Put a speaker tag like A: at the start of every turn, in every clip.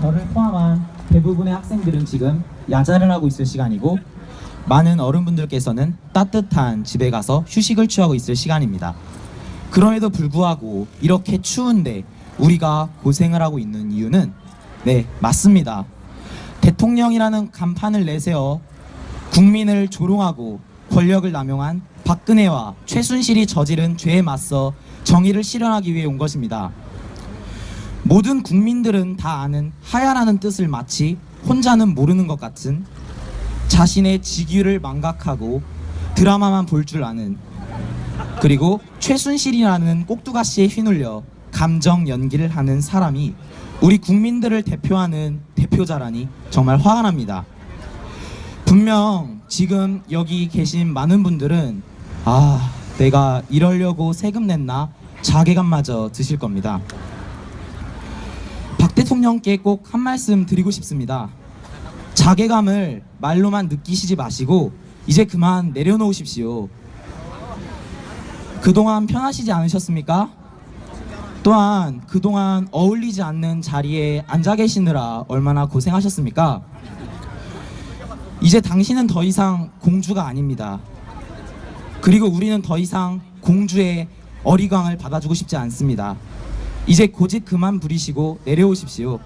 A: 저를 포함한 대부분의 학생들은 지금 야자를 하고 있을 시간이고 많은 어른분들께서는 따뜻한 집에 가서 휴식을 취하고 있을 시간입니다. 그럼에도 불구하고 이렇게 추운데 우리가 고생을 하고 있는 이유는 네, 맞습니다. 대통령이라는 간판을 내세워 국민을 조롱하고 권력을 남용한 박근혜와 최순실이 저지른 죄에 맞서 정의를 실현하기 위해 온 것입니다. 모든 국민들은 다 아는 하야라는 뜻을 마치 혼자는 모르는 것 같은 자신의 직위를 망각하고 드라마만 볼 줄 아는 그리고 최순실이라는 꼭두가시에 휘둘려 감정 연기를 하는 사람이 우리 국민들을 대표하는 대표자라니 정말 화가 납니다. 분명 지금 여기 계신 많은 분들은 아 내가 이러려고 세금 냈나 자괴감마저 드실 겁니다. 박 대통령께 꼭 한 말씀 드리고 싶습니다. 자괴감을 말로만 느끼시지 마시고 이제 그만 내려놓으십시오. 그동안 편하시지 않으셨습니까? 또한 그동안 어울리지 않는 자리에 앉아 계시느라 얼마나 고생하셨습니까? 이제 당신은 더 이상 공주가 아닙니다. 그리고 우리는 더 이상 공주의 어리광을 받아주고 싶지 않습니다. 이제 고집 그만 부리시고 내려오십시오.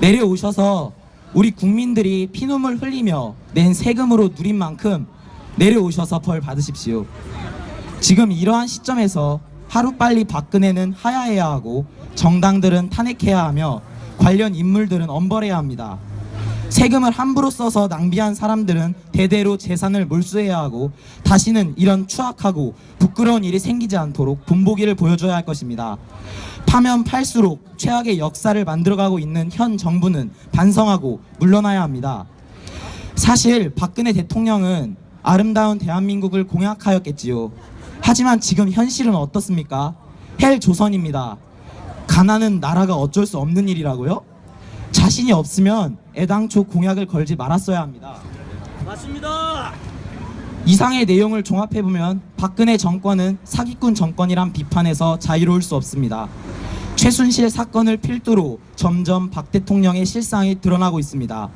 A: 내려오셔서 우리 국민들이 피눈물 흘리며 낸 세금으로 누린 만큼 내려오셔서 벌 받으십시오. 지금 이러한 시점에서 하루빨리 박근혜는 하야해야 하고 정당들은 탄핵해야 하며 관련 인물들은 엄벌해야 합니다. 세금을 함부로 써서 낭비한 사람들은 대대로 재산을 몰수해야 하고 다시는 이런 추악하고 부끄러운 일이 생기지 않도록 본보기를 보여줘야 할 것입니다. 파면 팔수록 최악의 역사를 만들어가고 있는 현 정부는 반성하고 물러나야 합니다. 사실 박근혜 대통령은 아름다운 대한민국을 공약하였겠지요. 하지만 지금 현실은 어떻습니까? 헬 조선입니다. 가난은 나라가 어쩔 수 없는 일이라고요? 자신이 없으면 애당초 공약을 걸지 말았어야 합니다.
B: 맞습니다.
A: 이상의 내용을 종합해보면 박근혜 정권은 사기꾼 정권이란 비판에서 자유로울 수 없습니다. 최순실 사건을 필두로 점점 박 대통령의 실상이 드러나고 있습니다.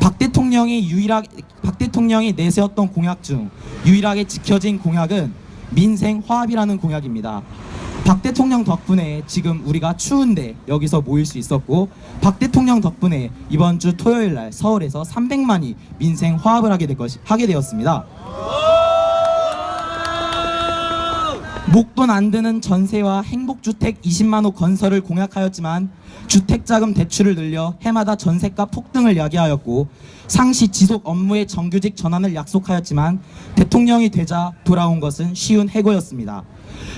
A: 박 대통령이 유일하게 박 대통령이 내세웠던 공약 중 유일하게 지켜진 공약은 민생 화합이라는 공약입니다. 박 대통령 덕분에 지금 우리가 추운데 여기서 모일 수 있었고 박 대통령 덕분에 이번 주 토요일 날 서울에서 300만이 민생 화합을 하게 될 것이 하게 되었습니다. 목돈 안 드는 전세와 행복주택 20만 호 건설을 공약하였지만 주택자금 대출을 늘려 해마다 전세가 폭등을 야기하였고 상시 지속 업무의 정규직 전환을 약속하였지만 대통령이 되자 돌아온 것은 쉬운 해고였습니다.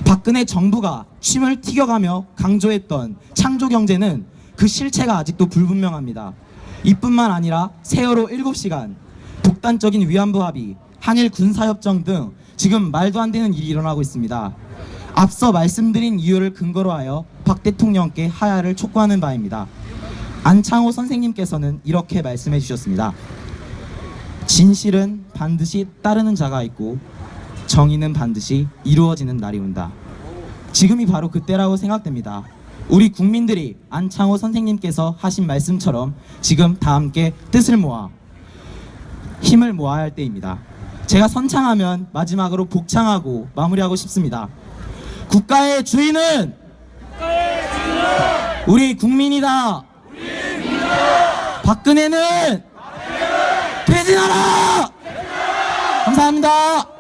A: 박근혜 정부가 침을 튀겨가며 강조했던 창조 경제는 그 실체가 아직도 불분명합니다. 이뿐만 아니라 세월호 7시간, 독단적인 위안부 합의, 한일 군사협정 등 지금 말도 안 되는 일이 일어나고 있습니다. 앞서 말씀드린 이유를 근거로 하여 박 대통령께 하야를 촉구하는 바입니다. 안창호 선생님께서는 이렇게 말씀해 주셨습니다. 진실은 반드시 따르는 자가 있고 정의는 반드시 이루어지는 날이 온다. 지금이 바로 그때라고 생각됩니다. 우리 국민들이 안창호 선생님께서 하신 말씀처럼 지금 다 함께 뜻을 모아 힘을 모아야 할 때입니다. 제가 선창하면 마지막으로 복창하고 마무리하고 싶습니다. 국가의 주인은 우리 국민이다. 박근혜는 퇴진하라. 감사합니다.